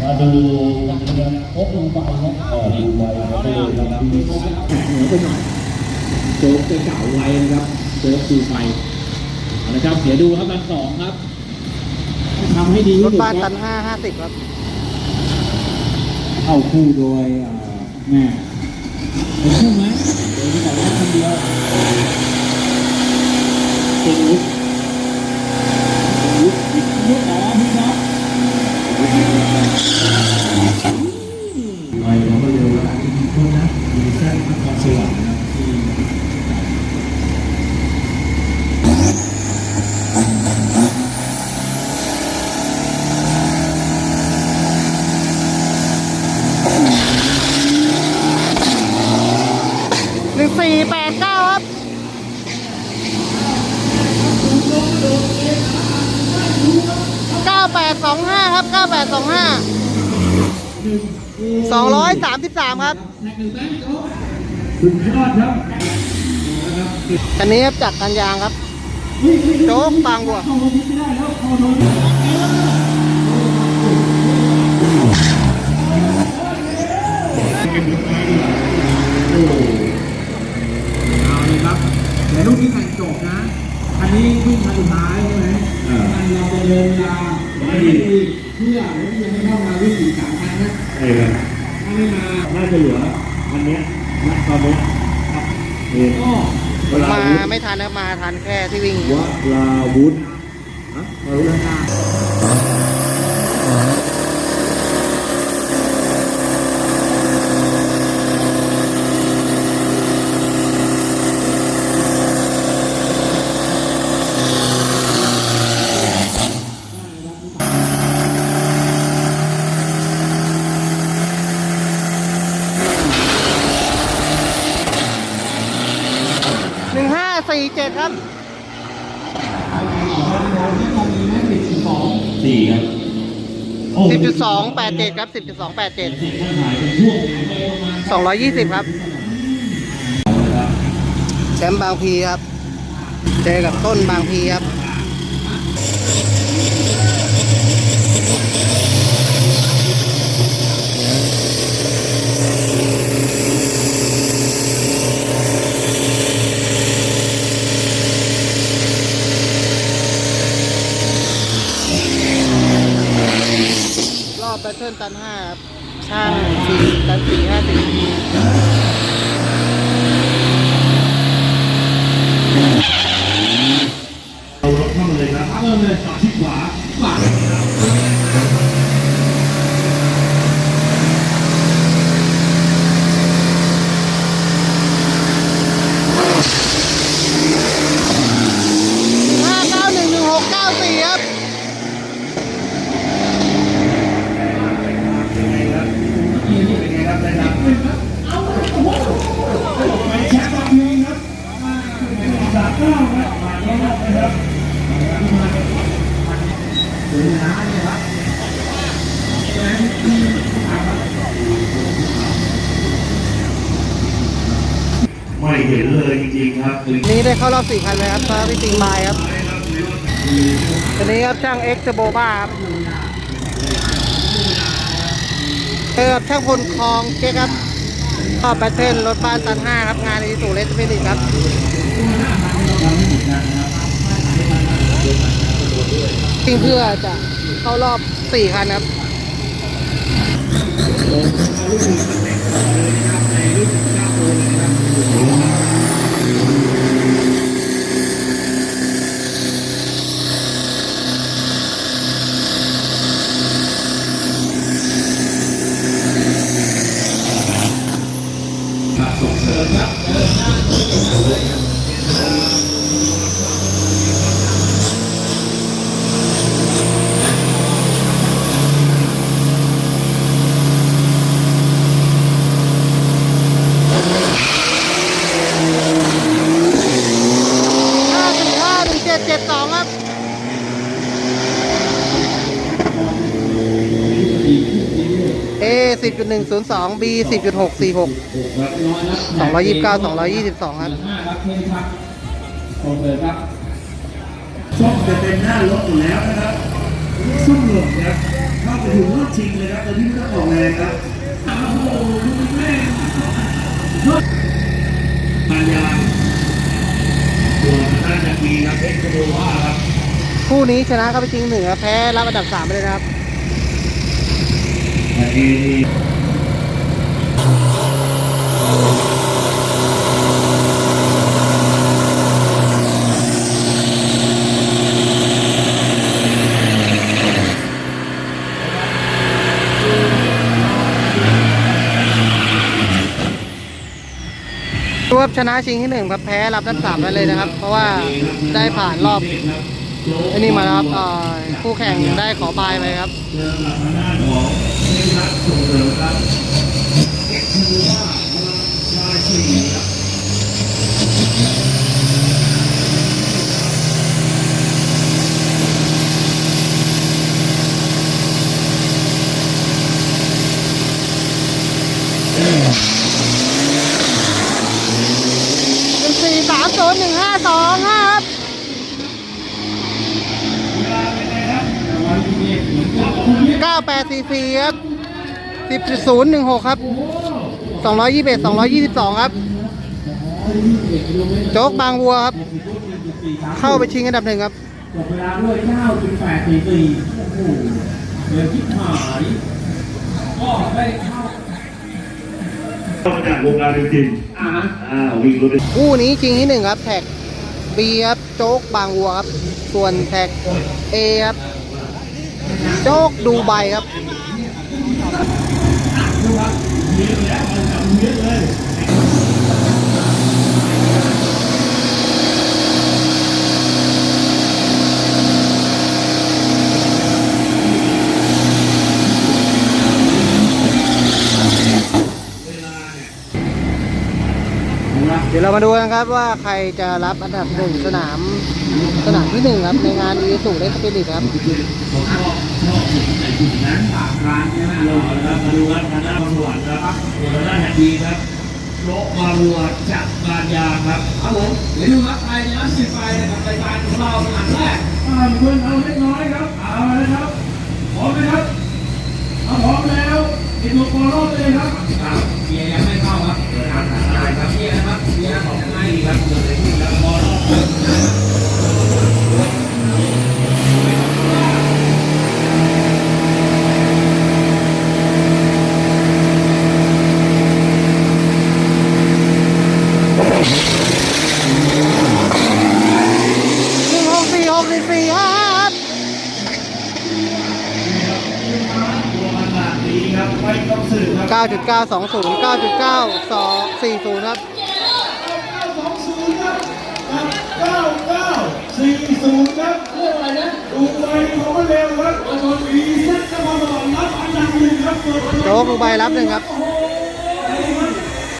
มาดูกันเรียนพบลงไปนะก็ดูไปก็ดูนะครับที่แตะหัวไปหน่อยโจ๊กจะเก่าไว้นะครับโจ๊กดูไปเอาละครับเดี๋ยวดูครับรันสองครับทำให้ดีรถบ้านตันห้าห้าสิบครับ เข้าคู่โดยเอ่อแม่เป็นคู่ไหมโดยที่บอกว่าคนเดียวเป็นวุฒิเป็นวุฒิวุฒิอ๋อพี่น้อ หนึ่งสี่แปดเก้า ครับเก้าแปดสองห้าครับเก้าแปดสองห้าสองร้อยสามสิบสามครับสุดยอดครับอันนี้ครับจากกันยางครับ โจ๊กบางบัวเอาเลยครับเดี๋ยวลูกนี้แข่งจบนะ อันนี้วิ่งมาสุดท้ายใช่ไหมอันเราจะเดินเวลาไม่ดีเพื่อแล้วยังไม่เข้ามาวิ่งอีกสามครั้งนะ ใช่ครับ ถ้าไม่มา น่า จะเหลือวันเนี้ยนะตอนนี้ครับเองก็เวลามาวุฒิไม่ทันครับมาทันแค่ที่วิ่ง วลาวุฒิฮะวลาวุฒิ สี่เจ็ดครับสี่ครับสิบจุดสองแปดเจ็ดครับสิบจุดสองแปดเจ็ดสี่ข้างหายเป็นช่วงไปประมาณสองร้อยยี่สิบครับแชมป์บางพีครับ เจอกับต้นบางพีครับ รอบแบทเทิลตันห้าครับ ช่างสี่ตันสี่ห้าสิบ เอารถเข้ามาเลยครับเริ่มเลยจอดที่ขวาขวา ห้าเก้าหนึ่งหนึ่งหกเก้าสี่ครับ ไม่เห็นเลยจริงๆครับนี้ได้เข้ารอบสี่คันเลยครับมาพี่ติงบายครับตันนี้ครับช่างเอ็กซ์โบบ้าครับเจอกับช่างพลคลองเจ๊ครับรอบแบทเทิลรถบ้านตันห้าครับงานอีสูเลสเมดิครับ วิ่งเพื่อจะเข้ารอบสี่คันครับ ห้าสี่ห้าหนึ่งเจ็ดเจ็ดสองครับ A สิบจุดหนึ่งศูนย์สอง B สิบจุดหกสี่หกสองร้อยยี่สิบเก้าสองร้อยยี่สิบสองครับห้าครับเทนครับโอเคครับช่องจะเป็นหน้ารถอยู่แล้วนะครับซุ่มหลบครับเข้าไปถึงรอบชิงเลยครับตอนนี้ไม่ต้องออกแรงครับโอ้โหลูกแม่ปานยางตัวน่าจะมีครับเพชรกระโดว่าครับคู่นี้ชนะเข้าไปชิงหนึ่งครับแพ้รับอันดับสามไปเลยนะครับ อันนี้นี่รวบชนะชิงที่หนึ่งครับแพ้รับอันดับสามไปเลยนะครับ เพราะว่าได้ผ่านรอบอ้นี่มาแล้วครับคู่แข่งได้ขอบายไปครับ เจอกับทางด้านของเทพรัตน์ส่งเสริมครับเอ็กซ์คือว่าชายชิงครับเป็นสี่สามศูนย์หนึ่งห้าสองครั 9844ครับ10.016 ครับ 221 222 ครับ โจ๊กบางวัวครับ เข้าไปชิงอันดับหนึ่งครับจบเวลาด้วย9.844โอ้โหเดือที่หายก็ได้เข้าจากวงการจริงอ่าวิ่งรถคู่นี้จริงที่หนึ่งครับ แท็กบีครับ โจ๊กบางวัวครับ ส่วนแท็กเอครับ โจ๊กดูไบครับเดี๋ยวเรามาดูกันครับว่าใครจะรับอันดับหนึ่งสนามสนามที่หนึ่งครับในงานอีสูเล็กสปิริตครับ นั้นสามกร้านเนี่ยนะเราครับมาดูกันทางด้านสวจนะครับตัวด้าแห่งดีครับโลมารัวจากบานยาครับครับผมเดี๋ยวดูครับไทยนะสิทธิ์ไปกับรายการของเราสนแรกอ่าเพื่อนเอาเล็กน้อยครับเอาเลยครับพร้อมไหมครับเอาพร้อมแล้วติดตัวโปรโลเลยครับ 9.920 9.940 ครับ 9.940 ครับเรื่องอะไรนะดูไปเขาก็เร็วครับโดนอีเซ็ตนครสวรรค์รับอันดับหนึ่งครับโดนไปรับหนึ่งครับ